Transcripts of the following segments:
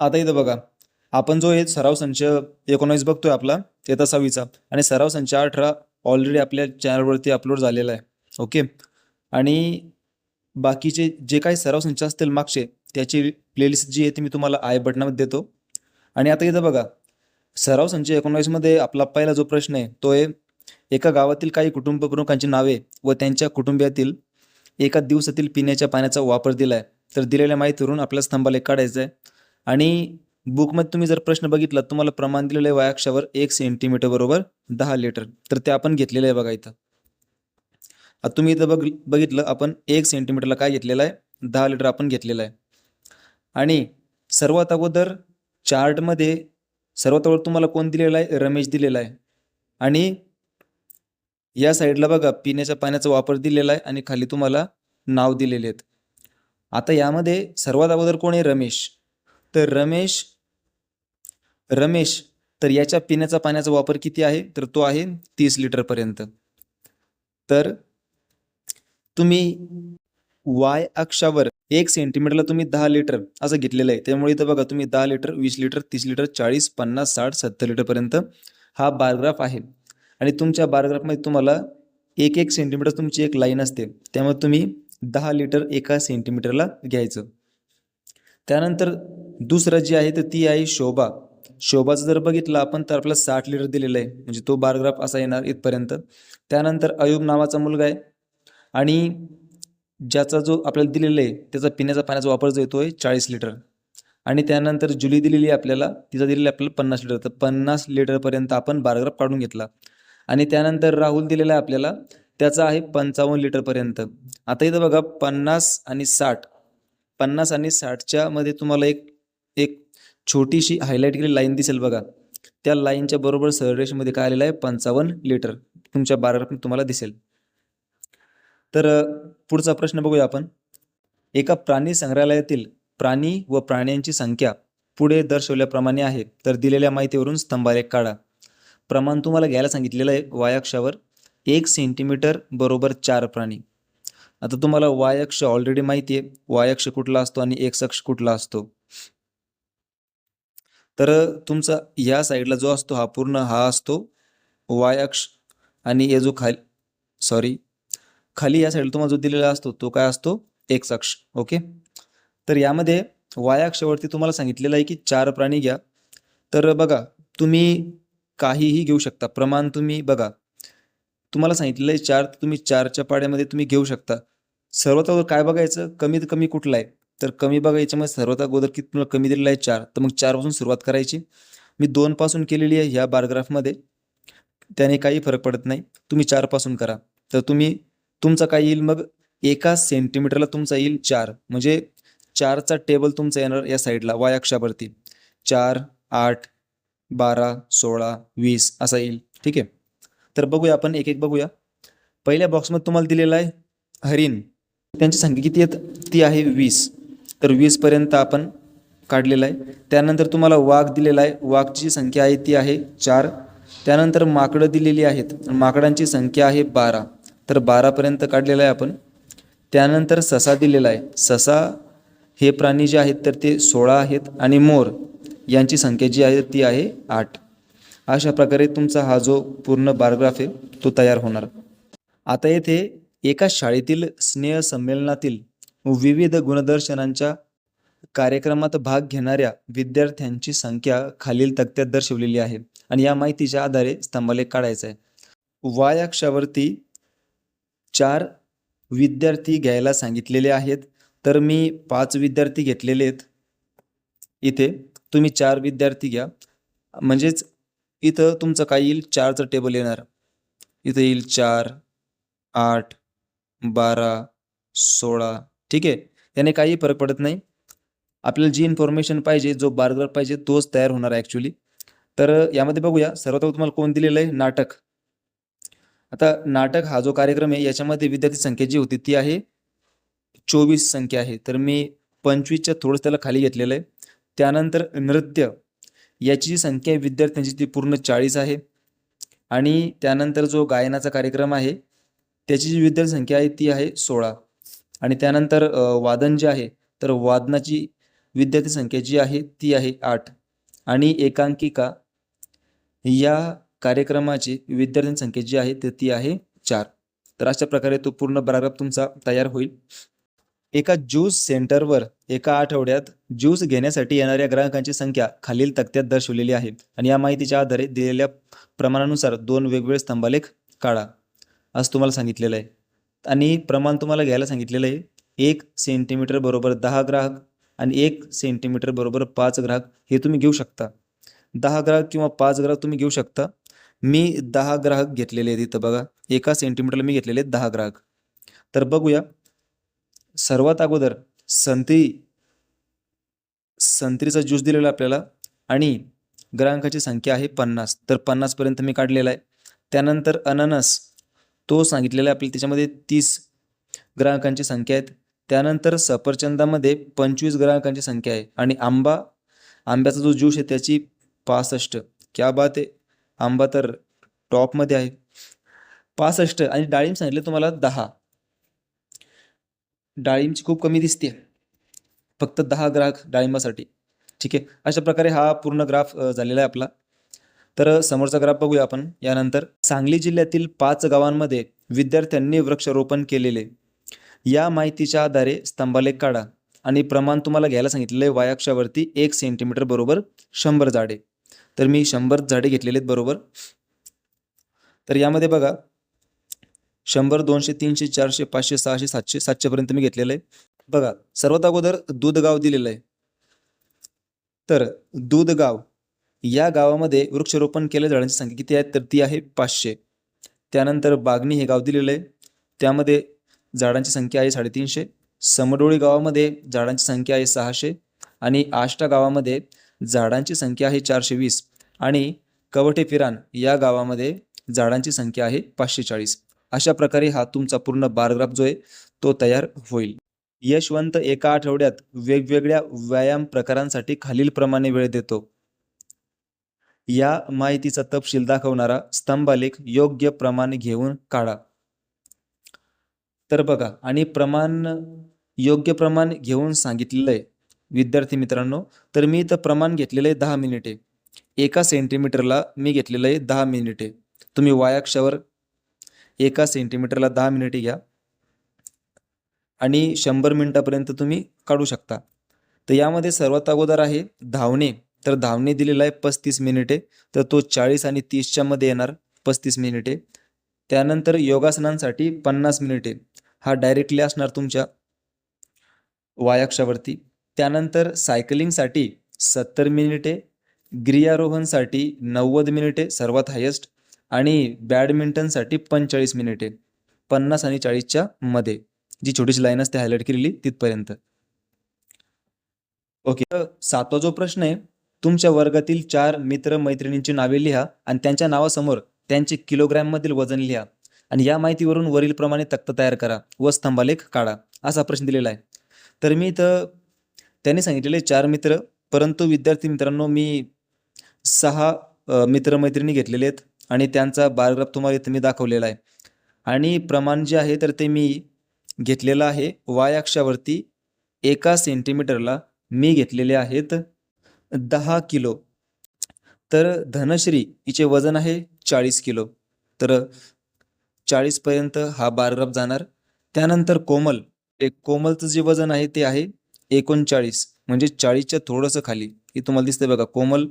आता इथं बघा. आपण जो हे सराव संच एकोणावीस बघतोय आपला येता सहावीचा आणि सराव संच अठरा ऑलरेडी आपल्या चॅनलवरती अपलोड झालेला आहे. ओके आणि बाकीचे जे काही सराव संच असतील मागचे त्याची प्लेलिस्ट जी आहे ती मी तुम्हाला आय बटनामध्ये देतो. आणि आता इथं बघा. सराव संच एकोणावीसमध्ये आपला पहिला जो प्रश्न आहे तो आहे एका गावातील काही कुटुंब प्रमुखांची नावे व त्यांच्या कुटुंबियातील एका दिवसातील पिण्याच्या पाण्याचा वापर दिला आहे तर दिलेल्या माहितीवरून आपल्या स्तंभाला एक काढायचं आहे आणि बुकमध्ये तुम्ही जर प्रश्न बघितला तुम्हाला प्रमाण दिलेलं आहे वायाक्षावर एक सेंटीमीटर बरोबर दहा लिटर तर ते आपण घेतलेलं आहे बघा इथं. आता तुम्ही इथं बघ बघितलं आपण एक सेंटीमीटरला काय घेतलेलं आहे? दहा लिटर आपण घेतलेलं आहे. आणि सर्वात अगोदर चार्टमध्ये सर्वात अगोदर तुम्हाला कोण दिलेलं आहे? रमेश दिलेला आहे. आणि या साईडला बघा पिण्याच्या पाण्याचा वापर दिलेला आहे आणि खाली तुम्हाला नाव दिलेले आहेत. आता यामध्ये सर्वात अगोदर कोण आहे? रमेश. तर रमेश रमेश तर याच्या पिण्याचा पाण्याचा वापर किती आहे? तर तो आहे तीस लिटरपर्यंत तर तुम्ही वाय अक्षावर एक सेंटीमीटरला तुम्ही दहा लिटर असं घेतलेलं आहे. त्यामुळे इथं बघा तुम्ही दहा लिटर वीस लिटर तीस लिटर चाळीस पन्नास साठ सत्तर लिटरपर्यंत हा बारग्राफ आहे. आणि तुमच्या बारग्राफमध्ये तुम्हाला एक एक सेंटीमीटर तुमची एक लाईन असते. त्यामुळे तुम्ही दहा लिटर एका सेंटीमीटरला घ्यायचं. त्यानंतर दुसरं जे आहे तर ती आहे शोभा. शोभाचं जर बघितलं आपण तर आपल्याला साठ लिटर दिलेलं आहे. म्हणजे तो बारग्राफ असा येणार इथपर्यंत. त्यानंतर अयुब नावाचा मुलगा आहे. आणि ज्याचा जो आपल्याला दिलेला आहे त्याचा पिण्याचा पाण्याचा वापर जो येतो आहे चाळीस लिटर आणि त्यानंतर जुली दिलेली आहे आपल्याला तिचा दिलेली आहे आपल्याला पन्नास लिटर तर पन्नास लिटरपर्यंत आपण बारग्राफ काढून घेतला. आणि त्यानंतर राहुल दिलेला आहे आपल्याला त्याचा आहे पंचावन्न लिटरपर्यंत आता इथं बघा पन्नास आणि साठ. पन्नास आणि साठच्या मध्ये तुम्हाला एक एक छोटीशी हायलाईट केलेली लाईन दिसेल बघा. त्या लाईनच्या बरोबर सररेषमध्ये काय आलेलं आहे? पंचावन्न लिटर तुमच्या बारग्राफ तुम्हाला दिसेल. तर पुढचा प्रश्न बघूया आपण. एका प्राणी संग्रहालयातील प्राणी व प्राण्यांची संख्या पुढे दर्शवल्याप्रमाणे आहे. तर दिलेल्या माहितीवरून स्तंभालेख काढा. प्रमाण तुम्हाला घ्यायला सांगितलेलं आहे वायाक्षावर एक सेंटीमीटर बरोबर चार प्राणी. आता तुम्हाला वायक्ष ऑलरेडी माहिती आहे वायक्ष कुठला असतो आणि एक्स अक्ष कुठला असतो? तर तुमचा या साईडला जो असतो हा पूर्ण हा असतो. वाय अक्ष आणि हे जो खाली सॉरी खाली या साईडला तुम्हाला जो दिलेला असतो तो काय असतो? एक्स अक्ष ओके तर यामध्ये वाय अक्षावरती तुम्हाला सांगितलेलं आहे की चार प्राणी घ्या. तर बघा तुम्ही काहीही घेऊ शकता. प्रमाण तुम्ही बघा. तुम्हाला सांगितलेलं आहे चार तुम्ही चारच्या पाड्यामध्ये तुम्ही घेऊ शकता. सर्वात अगोदर काय बघायचं? कमीत कमी कुठला आहे? तर कमी बघा याच्यामध्ये सर्वात अगोदर किती तुम्हाला कमी दिलेला आहे चार तर मग चारपासून सुरुवात करायची. मी दोनपासून केलेली आहे ह्या बारग्राफमध्ये त्याने काही फरक पडत नाही. तुम्ही चारपासून करा. तर तुम्ही तुमचा काय येईल मग? एका सेंटीमीटरला तुमचा येईल चार. म्हणजे चारचा टेबल तुमचा येणार या साईडला वाय अक्षावरती. चार आठ बारा सोळा वीस असा येईल. ठीक आहे? तर बघूया आपण एक एक बघूया. पहिल्या बॉक्समध्ये तुम्हाला दिलेला आहे हरिण. त्यांची संख्या किती आहेत? ती आहे वीस. तर वीसपर्यंत आपण काढलेला आहे. त्यानंतर तुम्हाला वाघ दिलेला आहे. वाघची संख्या आहे ती आहे चार. त्यानंतर माकडं दिलेली आहेत. माकडांची संख्या आहे बारा. तर बारापर्यंत काढलेला आहे आपण. त्यानंतर ससा दिलेला आहे. ससा हे प्राणी जे आहेत तर ते सोळा आहेत आणि मोर यांची संख्या जी आहे ती आहे आठ. अशा प्रकारे तुमचा हा जो पूर्ण बारग्राफ आहे तो तयार होणार. आता येथे एका शाळेतील स्नेह संमेलनातील विविध गुणदर्शनांच्या कार्यक्रमात भाग घेणाऱ्या विद्यार्थ्यांची संख्या खालील तक्त्यात दर्शवलेली आहे आणि या माहितीच्या आधारे स्तंभालेख काढायचा आहे. वाय अक्षावरती चार विद्यार्थी घ्यायला सांगितलेले आहेत. तर मी पाच विद्यार्थी घेतलेले आहेत. इथे तुम्ही चार विद्यार्थी घ्या. म्हणजेच इथं तुमचं काय येईल? चारचं टेबल येणार. इथं येईल चार आठ बारा सोळा ठीक आहे? त्याने काही फरक पडत नाही. आपल्याला जी इन्फॉर्मेशन पाहिजे जो बारग्राफ पाहिजे तोच तयार होणार आहे ॲक्च्युली तर यामध्ये बघूया. सर्वात तुम्हाला कोण दिलेलं आहे? नाटक. आता नाटक हा जो कार्यक्रम आहे याच्यामध्ये विद्यार्थी संख्या जी होती ती आहे चोवीस संख्या आहे. तर मी पंचवीसच्या थोडंसं त्याला खाली घेतलेलं आहे. त्यानंतर नृत्य. याची जी संख्या आहे विद्यार्थ्यांची ती पूर्ण चाळीस आहे. आणि त्यानंतर जो गायनाचा कार्यक्रम आहे त्याची जी विद्यार्थी संख्या आहे ती आहे सोळा. आणि त्यानंतर वादन जे आहे तर वादनाची विद्यार्थी संख्या जी आहे ती आहे आठ. आणि एकांकिका या कार्यक्रमाची विद्यार्थी संख्या जी आहे तर ती आहे चार. तर अशा प्रकारे तो पूर्ण पॅराग्राफ तुमचा तयार होईल. एका ज्यूस सेंटरवर एका आठवड्यात ज्यूस घेण्यासाठी येणाऱ्या ग्राहकांची संख्या खालील तक्त्यात दर्शवलेली आहे. आणि या माहितीच्या आधारे दिलेल्या प्रमाणानुसार दोन वेगवेगळे स्तंभालेख काढा. असं तुम्हाला सांगितलेलं आहे. आणि प्रमाण तुम्हाला घ्यायला सांगितलेलं आहे. एक सेंटीमीटर बरोबर दहा ग्राहक आणि एक सेंटीमीटर बरोबर पाच ग्राहक हे तुम्ही घेऊ शकता. दहा ग्राहक किंवा पाच ग्राहक तुम्ही घेऊ शकता. मी दहा ग्राहक घेतलेले आहेत इथं बघा. एका सेंटीमीटरला मी घेतलेले आहेत दहा ग्राहक. तर बघूया. सर्वात अगोदर संत्री संत्रीचा ज्यूस दिलेला आहे आपल्याला आणि ग्राहकाची संख्या आहे पन्नास. तर पन्नासपर्यंत मी काढलेला आहे. त्यानंतर अननस तो सांगितलेला आहे. आपल्याला त्याच्यामध्ये तीस ग्राहकांची संख्या आहेत. त्यानंतर सफरचंदामध्ये पंचवीस ग्राहकांची संख्या आहे. आणि आंबा आंब्याचा जो ज्यूस आहे त्याची पासष्ट. क्या बात आहे. आंबा तर टॉपमध्ये आहे. पासष्ट आणि डाळिंब सांगितले तुम्हाला दहा. डाळिंबची खूप कमी दिसते. फक्त दहा ग्राहक डाळिंबासाठी. ठीक आहे? अशा प्रकारे हा पूर्ण ग्राफ झालेला आहे आपला. तर समोरचा ग्राफ बघूया आपण. यानंतर सांगली जिल्ह्यातील पाच गावांमध्ये विद्यार्थ्यांनी वृक्षारोपण केलेले. या माहितीच्या आधारे स्तंभालेख काढा आणि प्रमाण तुम्हाला घ्यायला सांगितलेलं आहे वायाक्षावरती एक सेंटीमीटर बरोबर शंभर झाडे. तर मी शंभर झाडे घेतलेले आहेत बरोबर. तर यामध्ये बघा शंभर दोनशे तीनशे चारशे पाचशे सहाशे सातशे सातशेपर्यंत मी घेतलेलं. आहे बघा सर्वात अगोदर दूधगाव दिलेलं आहे. तर दूधगाव या गावामध्ये वृक्षरोपण केले झाडांची संख्या किती आहे? तर ती आहे पाचशे. त्यानंतर बागणी हे गाव दिलेलं आहे. त्यामध्ये झाडांची संख्या आहे साडेतीनशे. समडोळी गावामध्ये झाडांची संख्या आहे सहाशे. आणि आष्टा गावामध्ये झाडांची संख्या आहे चारशे वीस आणि कवठे फिरान या गावामध्ये झाडांची संख्या आहे पाचशे चाळीस अशा प्रकारे हा तुमचा पूर्ण बारग्राफ जो आहे तो तयार होईल. यशवंत एका आठवड्यात वेगवेगळ्या व्यायाम प्रकारांसाठी खालीलप्रमाणे वेळ देतो. या माहितीचा तपशील दाखवणारा स्तंभालेख योग्य प्रमाण घेऊन काढा. तर बघा आणि प्रमाण योग्य प्रमाण घेऊन सांगितलेलं आहे विद्यार्थी मित्रांनो तर मी इथं प्रमाण घेतलेलं आहे दहा मिनिटे. एका सेंटीमीटरला मी घेतलेलं आहे दहा मिनिटे. तुम्ही वायाक्षावर एका सेंटीमीटरला दहा मिनिटे घ्या. आणि शंभर मिनिटापर्यंत तुम्ही काढू शकता. तर यामध्ये सर्वात अगोदर आहे धावणे. तर धावणे दिलेला आहे पस्तीस मिनिटे. तर तो चाळीस आणि तीसच्या मध्ये येणार पस्तीस मिनिटे. त्यानंतर योगासनांसाठी पन्नास मिनिटे. हा डायरेक्टली असणार तुमच्या वायाक्षावरती. त्यानंतर सायकलिंगसाठी सत्तर मिनिटे गिर्यारोहणसाठी नव्वद मिनिटे सर्वात हायेस्ट आणि बॅडमिंटनसाठी पंचेचाळीस मिनिटे. पन्नास आणि चाळीसच्या मध्ये. जी छोटीशी लाईन असते हायलाईट केलेली तिथपर्यंत. ओके सातवा जो प्रश्न आहे तुमच्या वर्गातील चार मित्र मैत्रिणींची नावे लिहा आणि त्यांच्या नावासमोर त्यांचे किलोग्रॅममधील वजन लिहा. आणि या माहितीवरून वरील प्रमाणे तक्ता तयार करा व स्तंभालेख काढा असा प्रश्न दिलेला आहे. तर मी इथं त्यांनी सांगितलेले चार मित्र परंतु विद्यार्थी मित्रांनो मी सहा मित्रमैत्रिणी घेतलेले आहेत आणि त्यांचा बायोग्राफ तुम्हाला इथं मी दाखवलेला आहे. आणि प्रमाण जे आहे तर ते मी घेतलेलं आहे. वाय अक्षावरती एका सेंटीमीटरला मी घेतलेले आहेत. दहा किलो. तर धनश्री हिचे वजन आहे चाळीस किलो. तर चाळीसपर्यंत हा बारग्राफ जाणार. त्यानंतर कोमल एक कोमलचं जे वजन आहे ते आहे एकोणचाळीस म्हणजे चाळीसच्या थोडंसं खाली. हे तुम्हाला दिसतंय बघा कोमल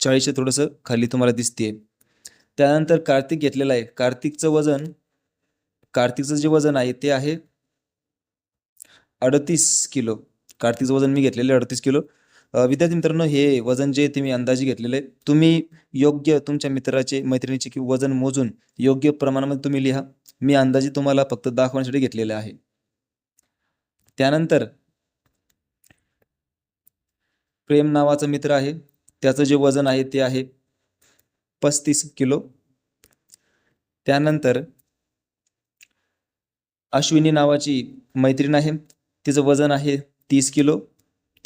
चाळीसच्या थोडंसं खाली तुम्हाला दिसते त्यानंतर कार्तिक घेतलेलं आहे. कार्तिकचं वजन कार्तिकचं जे वजन आहे ते आहे अडतीस किलो. कार्तिकचं वजन मी घेतलेलं आहे अडतीस किलो. विद्यार्थी मित्रांनो हे वजन जे तुम्ही अंदाजे घेतलेले आहे तुम्ही योग्य तुमच्या मित्राचे मैत्रिणीचे किंवा वजन मोजून योग्य प्रमाणामध्ये तुम्ही लिहा. मी अंदाजे तुम्हाला फक्त दाखवण्यासाठी घेतलेले आहे. त्यानंतर प्रेम नावाचा मित्र आहे. त्याचं जे वजन आहे ते आहे पस्तीस किलो. त्यानंतर अश्विनी नावाची मैत्रीण आहे. तिचं वजन आहे तीस किलो.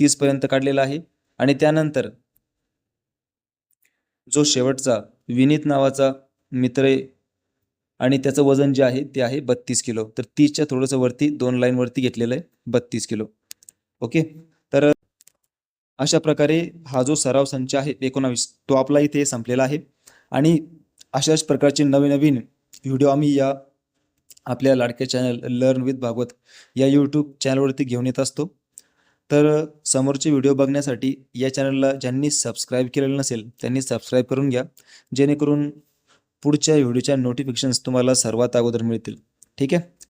तीसपर्यंत काढलेला आहे. आणि त्यानंतर जो शेवटचा विनीत नावाचा मित्र आहे आणि त्याचं वजन जे आहे ते आहे बत्तीस किलो. तर तीसच्या थोडंसं वरती दोन लाईन वरती घेतलेलं आहे बत्तीस किलो. ओके? तर अशा प्रकारे हा जो सराव संच आहे एकोणावीस तो आपला इथे संपलेला आहे. आणि अशाच प्रकारचे नवीन नवीन व्हिडिओ आम्ही या आपल्या लाडक्या चॅनल लर्न विथ भागवत या यूट्यूब चॅनलवरती घेऊन येत असतो. तर समोरचे व्हिडिओ बघण्यासाठी या चॅनलला ज्यांनी सबस्क्राईब केलेलं नसेल त्यांनी सबस्क्राईब करून घ्या. जेणेकरून पुढच्या व्हिडिओच्या नोटिफिकेशन्स तुम्हाला सर्वात अगोदर मिळतील. ठीक आहे?